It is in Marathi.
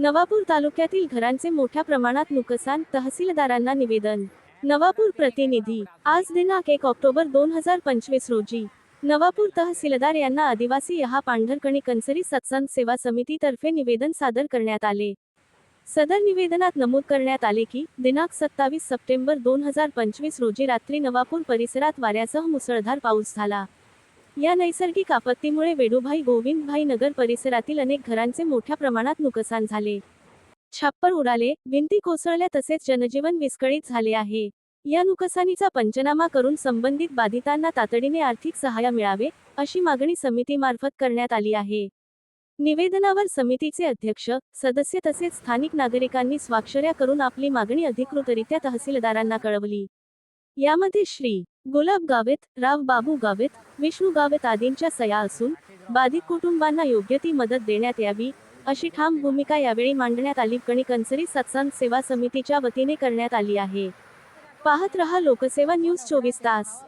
नवापूर तालुक्यातील घरांचे मोठ्या प्रमाणात नुकसान तहसीलदारांना निवेदन. नवापूर प्रतिनिधी. आज दिनांक एक ऑक्टोबर दोन हजार पंचवीस रोजी. नवापूर तहसीलदार यांना आदिवासी यहा पांढरकणी कंसरी सत्संग सेवा समितीतर्फे निवेदन सादर करण्यात आले. सदर निवेदनात नमूद करण्यात आले की दिनांक सत्तावीस सप्टेंबर दोन हजार पंचवीस रोजी रात्री नवापूर परिसरात वाऱ्यासह मुसळधार पाऊस झाला. या नैसर्गिक आपत्तीमुळे वेडूभाई गोविंदभाई नगर परिसरातील अनेक घरांचे मोठ्या प्रमाणात नुकसान झाले. छाप्पर उडाले भिंती कोसळल्या तसेच जनजीवन विस्कळीत झाले आहे. या नुकसानीचा पंचनामा करून संबंधित बाधितांना तातडीने आर्थिक सहाय्य मिळावे अशी मागणी समितीमार्फत करण्यात आली आहे. निवेदनावर समितीचे अध्यक्ष सदस्य तसेच स्थानिक नागरिकांनी स्वाक्षऱ्या करून आपली मागणी अधिकृतरित्या तहसीलदारांना कळवली. यामध्ये श्री गुलाब गावित राव बाबू गावित विष्णू गावित आदींच्या सया असून बाधित कुटुंबांना योग्य ती मदत देण्यात यावी अशी ठाम भूमिका यावेळी मांडण्यात आली. कणिकंसरी सत्संग सेवा समितीच्या वतीने करण्यात आली आहे. पाहत रहा लोकसेवा न्यूज चोवीस तास.